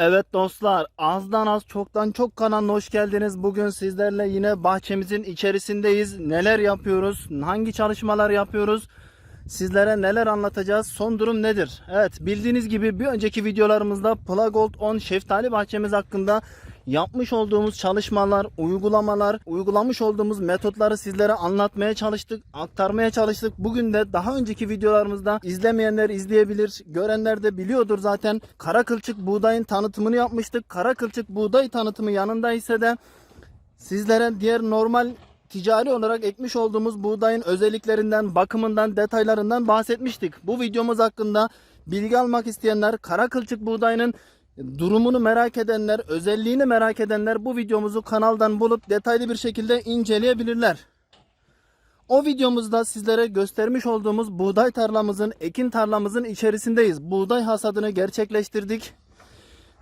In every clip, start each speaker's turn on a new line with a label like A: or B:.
A: Evet dostlar azdan az çoktan çok kanalına hoş geldiniz. Bugün sizlerle yine bahçemizin içerisindeyiz. Neler yapıyoruz? Hangi çalışmalar yapıyoruz? Sizlere neler anlatacağız? Son durum nedir? Evet bildiğiniz gibi bir önceki videolarımızda Plagold 10 şeftali bahçemiz hakkında yapmış olduğumuz çalışmalar, uygulamalar, uygulamış olduğumuz metotları sizlere anlatmaya çalıştık, aktarmaya çalıştık. Bugün de daha önceki videolarımızda izlemeyenler izleyebilir, görenler de biliyordur zaten. Kara kılçık buğdayın tanıtımını yapmıştık. Kara kılçık buğday tanıtımı yanında ise de sizlere diğer normal ticari olarak ekmiş olduğumuz buğdayın özelliklerinden, bakımından, detaylarından bahsetmiştik. Bu videomuz hakkında bilgi almak isteyenler, kara kılçık buğdayının durumunu merak edenler, özelliğini merak edenler bu videomuzu kanaldan bulup detaylı bir şekilde inceleyebilirler. O videomuzda sizlere göstermiş olduğumuz buğday tarlamızın, ekin tarlamızın içerisindeyiz. Buğday hasadını gerçekleştirdik.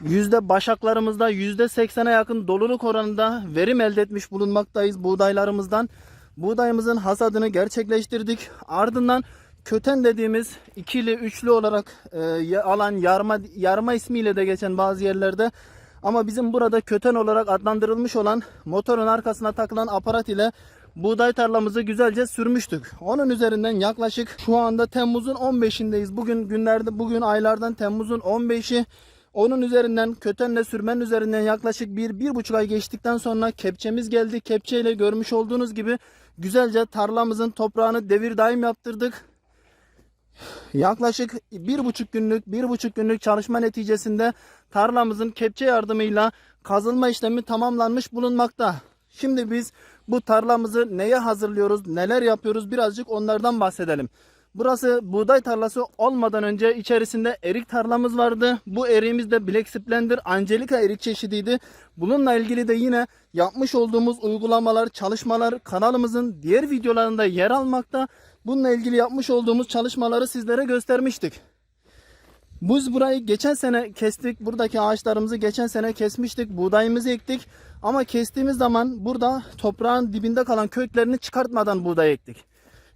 A: Yüzde başaklarımızda yüzde seksene yakın doluluk oranında verim elde etmiş bulunmaktayız buğdaylarımızdan. Buğdayımızın hasadını gerçekleştirdik. Ardından köten dediğimiz ikili üçlü olarak e, alan yarma yarma ismiyle de geçen bazı yerlerde ama bizim burada köten olarak adlandırılmış olan motorun arkasına takılan aparat ile buğday tarlamızı güzelce sürmüştük. Onun üzerinden yaklaşık şu anda Temmuz'un 15'indeyiz. Bugün günlerde bugün aylardan Temmuz'un 15'i onun üzerinden kötenle sürmenin üzerinden yaklaşık bir, bir buçuk ay geçtikten sonra kepçemiz geldi. Kepçeyle görmüş olduğunuz gibi güzelce tarlamızın toprağını devir daim yaptırdık. Yaklaşık bir buçuk günlük, bir buçuk günlük çalışma neticesinde tarlamızın kepçe yardımıyla kazılma işlemi tamamlanmış bulunmakta. Şimdi biz bu tarlamızı neye hazırlıyoruz, neler yapıyoruz birazcık onlardan bahsedelim. Burası buğday tarlası olmadan önce içerisinde erik tarlamız vardı. Bu eriğimiz de Black Splendor Angelica erik çeşidiydi. Bununla ilgili de yine yapmış olduğumuz uygulamalar, çalışmalar kanalımızın diğer videolarında yer almakta. Bununla ilgili yapmış olduğumuz çalışmaları sizlere göstermiştik. Biz burayı geçen sene kestik. Buradaki ağaçlarımızı geçen sene kesmiştik. Buğdayımızı ektik. Ama kestiğimiz zaman burada toprağın dibinde kalan köklerini çıkartmadan buğday ektik.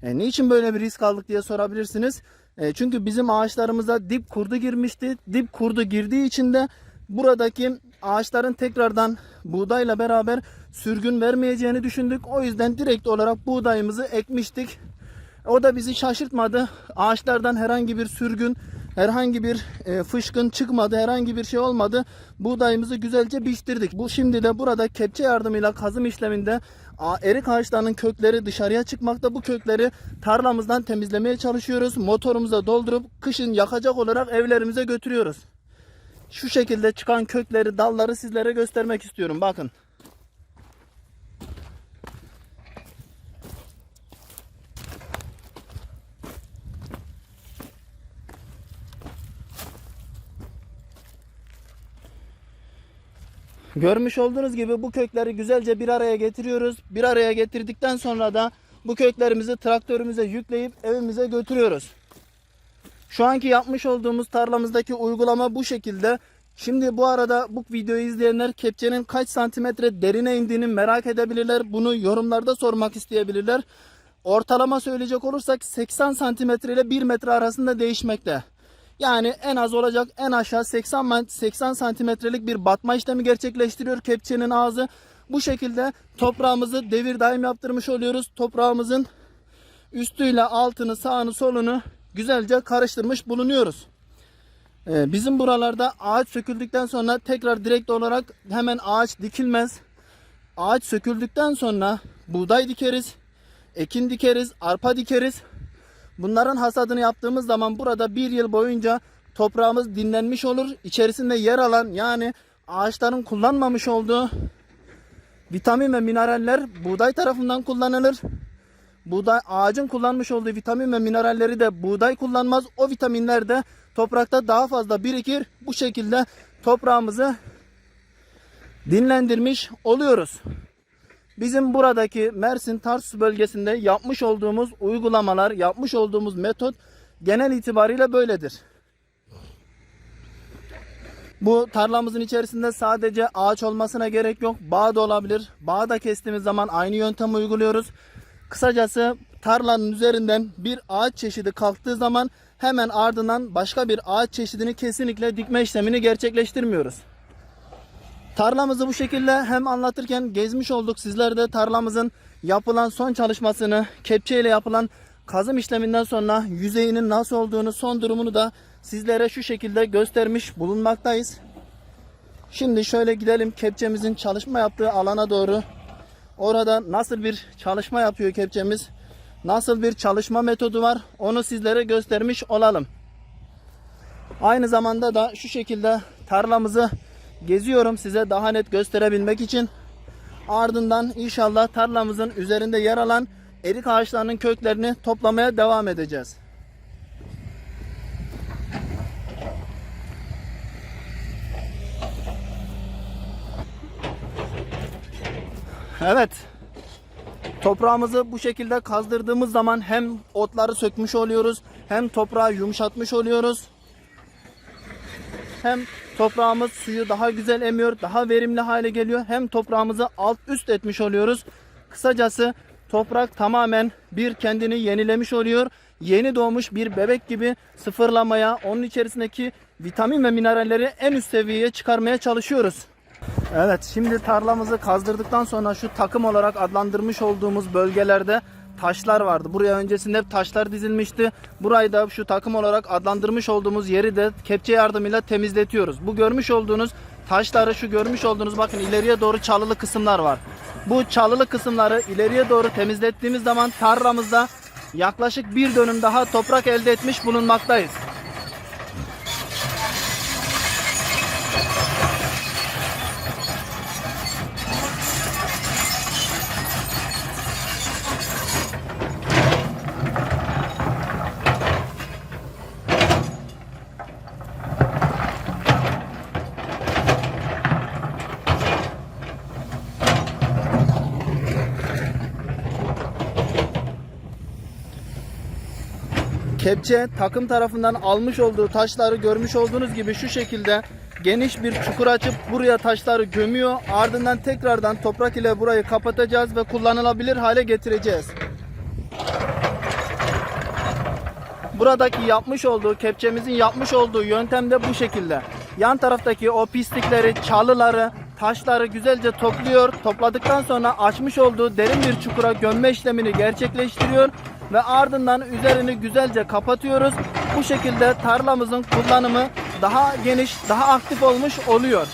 A: E, niçin böyle bir risk aldık diye sorabilirsiniz. E, çünkü bizim ağaçlarımıza dip kurdu girmişti. Dip kurdu girdiği için de buradaki ağaçların tekrardan buğdayla beraber sürgün vermeyeceğini düşündük. O yüzden direkt olarak buğdayımızı ekmiştik. O da bizi şaşırtmadı. Ağaçlardan herhangi bir sürgün, herhangi bir e, fışkın çıkmadı, herhangi bir şey olmadı. Buğdayımızı güzelce biçtirdik. Bu şimdi de burada kepçe yardımıyla kazım işleminde erik ağaçlarının kökleri dışarıya çıkmakta. Bu kökleri tarlamızdan temizlemeye çalışıyoruz. Motorumuza doldurup kışın yakacak olarak evlerimize götürüyoruz. Şu şekilde çıkan kökleri, dalları sizlere göstermek istiyorum. Bakın. Görmüş olduğunuz gibi bu kökleri güzelce bir araya getiriyoruz. Bir araya getirdikten sonra da bu köklerimizi traktörümüze yükleyip evimize götürüyoruz. Şu anki yapmış olduğumuz tarlamızdaki uygulama bu şekilde. Şimdi bu arada bu videoyu izleyenler kepçenin kaç santimetre derine indiğini merak edebilirler. Bunu yorumlarda sormak isteyebilirler. Ortalama söyleyecek olursak 80 santimetre ile 1 metre arasında değişmekte. Yani en az olacak en aşağı 80 man- 80 santimetrelik bir batma işlemi gerçekleştiriyor kepçenin ağzı. Bu şekilde toprağımızı devir daim yaptırmış oluyoruz. Toprağımızın üstüyle altını sağını solunu güzelce karıştırmış bulunuyoruz. Ee, bizim buralarda ağaç söküldükten sonra tekrar direkt olarak hemen ağaç dikilmez. Ağaç söküldükten sonra buğday dikeriz, ekin dikeriz, arpa dikeriz. Bunların hasadını yaptığımız zaman burada bir yıl boyunca toprağımız dinlenmiş olur. İçerisinde yer alan yani ağaçların kullanmamış olduğu vitamin ve mineraller buğday tarafından kullanılır. Buğday ağacın kullanmış olduğu vitamin ve mineralleri de buğday kullanmaz. O vitaminler de toprakta daha fazla birikir. Bu şekilde toprağımızı dinlendirmiş oluyoruz. Bizim buradaki Mersin Tarsus bölgesinde yapmış olduğumuz uygulamalar, yapmış olduğumuz metot genel itibariyle böyledir. Bu tarlamızın içerisinde sadece ağaç olmasına gerek yok. Bağ da olabilir. Bağ da kestiğimiz zaman aynı yöntemi uyguluyoruz. Kısacası tarlanın üzerinden bir ağaç çeşidi kalktığı zaman hemen ardından başka bir ağaç çeşidini kesinlikle dikme işlemini gerçekleştirmiyoruz. Tarlamızı bu şekilde hem anlatırken gezmiş olduk. Sizler de tarlamızın yapılan son çalışmasını, kepçe ile yapılan kazım işleminden sonra yüzeyinin nasıl olduğunu, son durumunu da sizlere şu şekilde göstermiş bulunmaktayız. Şimdi şöyle gidelim kepçemizin çalışma yaptığı alana doğru. Orada nasıl bir çalışma yapıyor kepçemiz, nasıl bir çalışma metodu var onu sizlere göstermiş olalım. Aynı zamanda da şu şekilde tarlamızı geziyorum size daha net gösterebilmek için. Ardından inşallah tarlamızın üzerinde yer alan erik ağaçlarının köklerini toplamaya devam edeceğiz. Evet. Toprağımızı bu şekilde kazdırdığımız zaman hem otları sökmüş oluyoruz, hem toprağı yumuşatmış oluyoruz. Hem toprağımız suyu daha güzel emiyor, daha verimli hale geliyor. Hem toprağımızı alt üst etmiş oluyoruz. Kısacası toprak tamamen bir kendini yenilemiş oluyor. Yeni doğmuş bir bebek gibi sıfırlamaya, onun içerisindeki vitamin ve mineralleri en üst seviyeye çıkarmaya çalışıyoruz. Evet şimdi tarlamızı kazdırdıktan sonra şu takım olarak adlandırmış olduğumuz bölgelerde taşlar vardı. Buraya öncesinde hep taşlar dizilmişti. Burayı da şu takım olarak adlandırmış olduğumuz yeri de kepçe yardımıyla temizletiyoruz. Bu görmüş olduğunuz taşları şu görmüş olduğunuz bakın ileriye doğru çalılı kısımlar var. Bu çalılı kısımları ileriye doğru temizlettiğimiz zaman tarlamızda yaklaşık bir dönüm daha toprak elde etmiş bulunmaktayız. Kepçe takım tarafından almış olduğu taşları görmüş olduğunuz gibi şu şekilde geniş bir çukur açıp buraya taşları gömüyor. Ardından tekrardan toprak ile burayı kapatacağız ve kullanılabilir hale getireceğiz. Buradaki yapmış olduğu kepçemizin yapmış olduğu yöntem de bu şekilde. Yan taraftaki o pislikleri, çalıları, taşları güzelce topluyor. Topladıktan sonra açmış olduğu derin bir çukura gömme işlemini gerçekleştiriyor ve ardından üzerini güzelce kapatıyoruz. Bu şekilde tarlamızın kullanımı daha geniş, daha aktif olmuş oluyor.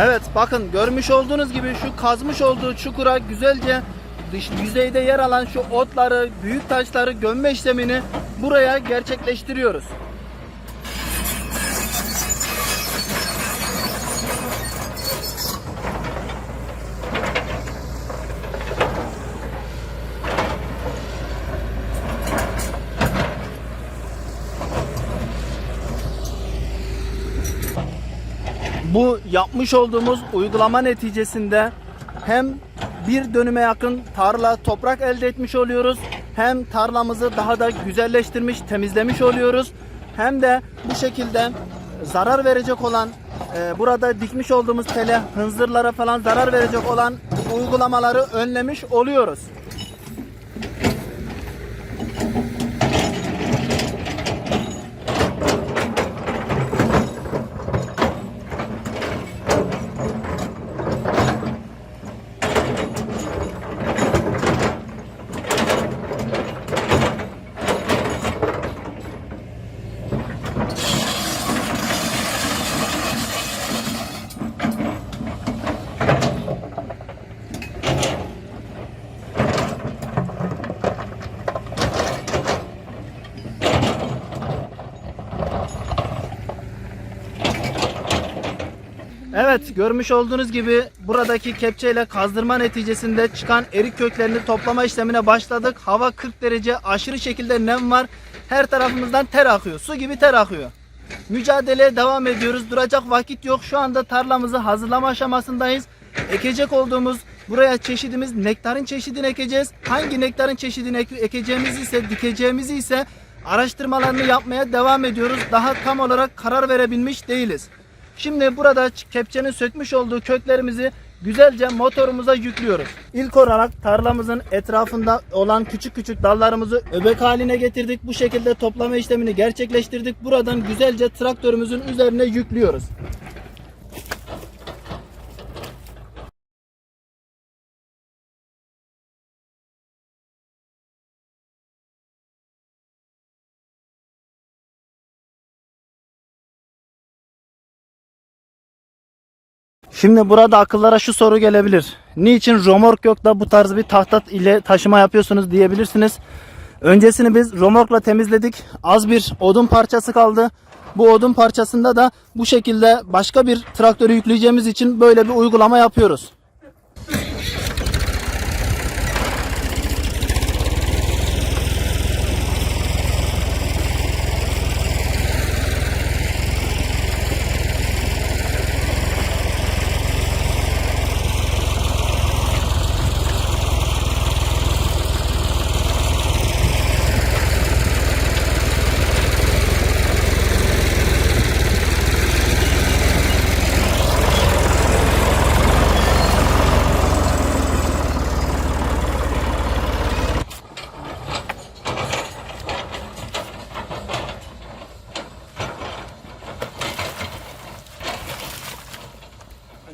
A: Evet bakın görmüş olduğunuz gibi şu kazmış olduğu çukura güzelce dış yüzeyde yer alan şu otları, büyük taşları gömme işlemini buraya gerçekleştiriyoruz. Bu yapmış olduğumuz uygulama neticesinde hem bir dönüme yakın tarla toprak elde etmiş oluyoruz. Hem tarlamızı daha da güzelleştirmiş, temizlemiş oluyoruz. Hem de bu şekilde zarar verecek olan e, burada dikmiş olduğumuz tele, hınzırlara falan zarar verecek olan uygulamaları önlemiş oluyoruz. Evet görmüş olduğunuz gibi buradaki kepçeyle kazdırma neticesinde çıkan erik köklerini toplama işlemine başladık. Hava 40 derece aşırı şekilde nem var. Her tarafımızdan ter akıyor. Su gibi ter akıyor. Mücadeleye devam ediyoruz. Duracak vakit yok. Şu anda tarlamızı hazırlama aşamasındayız. Ekecek olduğumuz buraya çeşidimiz nektarin çeşidini ekeceğiz. Hangi nektarin çeşidini ek- ekeceğimizi ise dikeceğimizi ise araştırmalarını yapmaya devam ediyoruz. Daha tam olarak karar verebilmiş değiliz. Şimdi burada kepçenin sökmüş olduğu köklerimizi güzelce motorumuza yüklüyoruz. İlk olarak tarlamızın etrafında olan küçük küçük dallarımızı öbek haline getirdik. Bu şekilde toplama işlemini gerçekleştirdik. Buradan güzelce traktörümüzün üzerine yüklüyoruz. Şimdi burada akıllara şu soru gelebilir. Niçin romork yok da bu tarz bir tahta ile taşıma yapıyorsunuz diyebilirsiniz. Öncesini biz romorkla temizledik. Az bir odun parçası kaldı. Bu odun parçasında da bu şekilde başka bir traktörü yükleyeceğimiz için böyle bir uygulama yapıyoruz.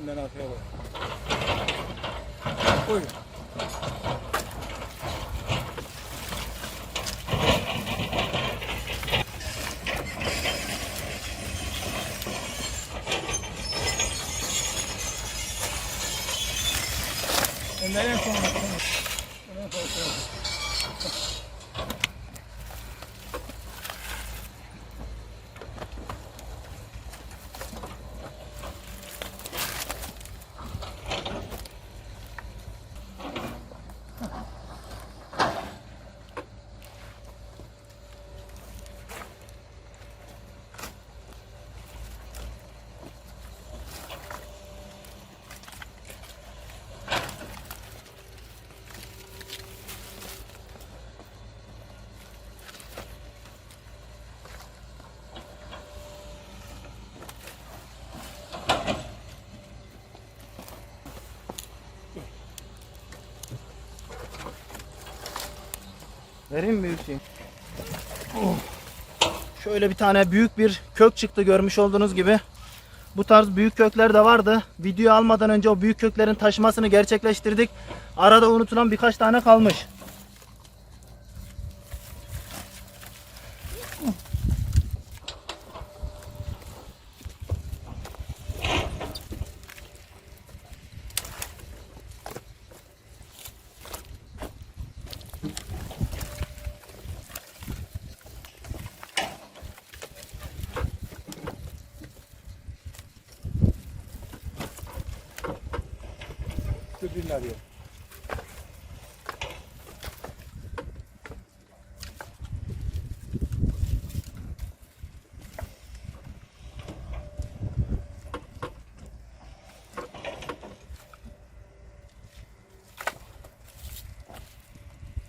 B: Benden arkaya bak. Buyurun. Önden en son bak. En son bak.
A: Vereyim mi? Oh. Şöyle bir tane büyük bir kök çıktı görmüş olduğunuz gibi. Bu tarz büyük kökler de vardı. Video almadan önce o büyük köklerin taşımasını gerçekleştirdik. Arada unutulan birkaç tane kalmış.
B: Arıyor.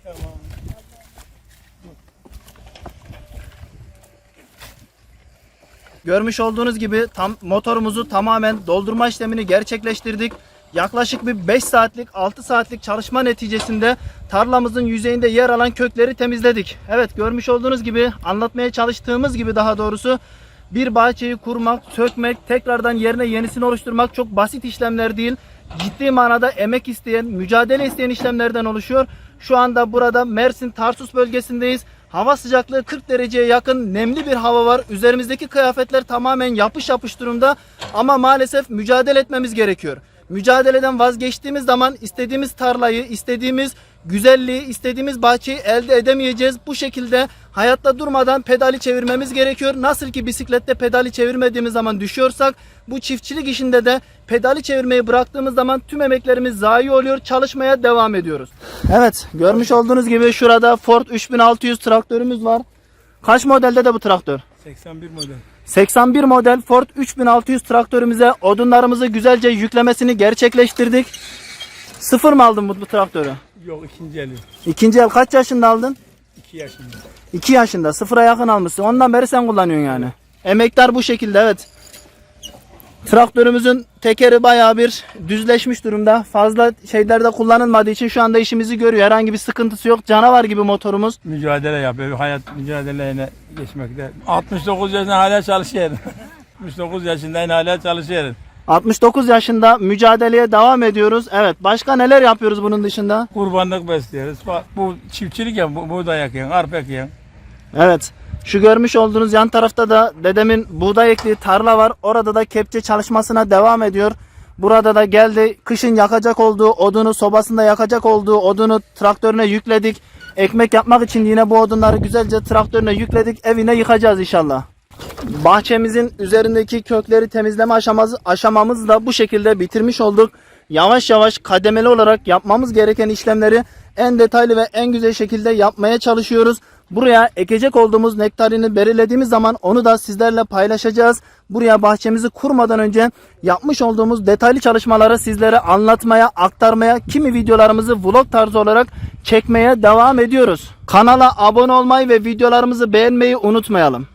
B: Tamam.
A: Görmüş olduğunuz gibi tam motorumuzu tamamen doldurma işlemini gerçekleştirdik. Yaklaşık bir 5 saatlik 6 saatlik çalışma neticesinde tarlamızın yüzeyinde yer alan kökleri temizledik. Evet görmüş olduğunuz gibi anlatmaya çalıştığımız gibi daha doğrusu bir bahçeyi kurmak, sökmek, tekrardan yerine yenisini oluşturmak çok basit işlemler değil. Ciddi manada emek isteyen, mücadele isteyen işlemlerden oluşuyor. Şu anda burada Mersin Tarsus bölgesindeyiz. Hava sıcaklığı 40 dereceye yakın nemli bir hava var. Üzerimizdeki kıyafetler tamamen yapış yapış durumda. Ama maalesef mücadele etmemiz gerekiyor. Mücadeleden vazgeçtiğimiz zaman istediğimiz tarlayı, istediğimiz güzelliği, istediğimiz bahçeyi elde edemeyeceğiz. Bu şekilde hayatta durmadan pedali çevirmemiz gerekiyor. Nasıl ki bisiklette pedali çevirmediğimiz zaman düşüyorsak bu çiftçilik işinde de pedali çevirmeyi bıraktığımız zaman tüm emeklerimiz zayi oluyor. Çalışmaya devam ediyoruz. Evet görmüş olduğunuz gibi şurada Ford 3600 traktörümüz var. Kaç modelde de bu traktör?
B: 81 model.
A: 81 model Ford 3600 traktörümüze odunlarımızı güzelce yüklemesini gerçekleştirdik. Sıfır mı aldın bu, bu traktörü?
B: Yok ikinci eli.
A: İkinci el kaç yaşında aldın?
B: 2 yaşında.
A: 2 yaşında sıfıra yakın almışsın. Ondan beri sen kullanıyorsun yani. Emektar bu şekilde evet. Traktörümüzün tekeri bayağı bir düzleşmiş durumda. Fazla şeylerde kullanılmadığı için şu anda işimizi görüyor. Herhangi bir sıkıntısı yok. Canavar gibi motorumuz.
B: Mücadele yapıyor. Hayat mücadeleyle geçmekte. 69 yaşında hala çalışıyor. 69 yaşındayım hala çalışıyor.
A: 69 yaşında mücadeleye devam ediyoruz. Evet. Başka neler yapıyoruz bunun dışında?
B: Kurbanlık besliyoruz. Bu çiftçilik ya, bu, buğday yakıyorsun, arpa yakıyorsun.
A: Evet. Şu görmüş olduğunuz yan tarafta da dedemin buğday ektiği tarla var. Orada da kepçe çalışmasına devam ediyor. Burada da geldi kışın yakacak olduğu odunu sobasında yakacak olduğu odunu traktörüne yükledik. Ekmek yapmak için yine bu odunları güzelce traktörüne yükledik. Evine yıkacağız inşallah. Bahçemizin üzerindeki kökleri temizleme aşaması, aşamamızı da bu şekilde bitirmiş olduk. Yavaş yavaş kademeli olarak yapmamız gereken işlemleri en detaylı ve en güzel şekilde yapmaya çalışıyoruz. Buraya ekecek olduğumuz nektarini belirlediğimiz zaman onu da sizlerle paylaşacağız. Buraya bahçemizi kurmadan önce yapmış olduğumuz detaylı çalışmaları sizlere anlatmaya, aktarmaya, kimi videolarımızı vlog tarzı olarak çekmeye devam ediyoruz. Kanala abone olmayı ve videolarımızı beğenmeyi unutmayalım.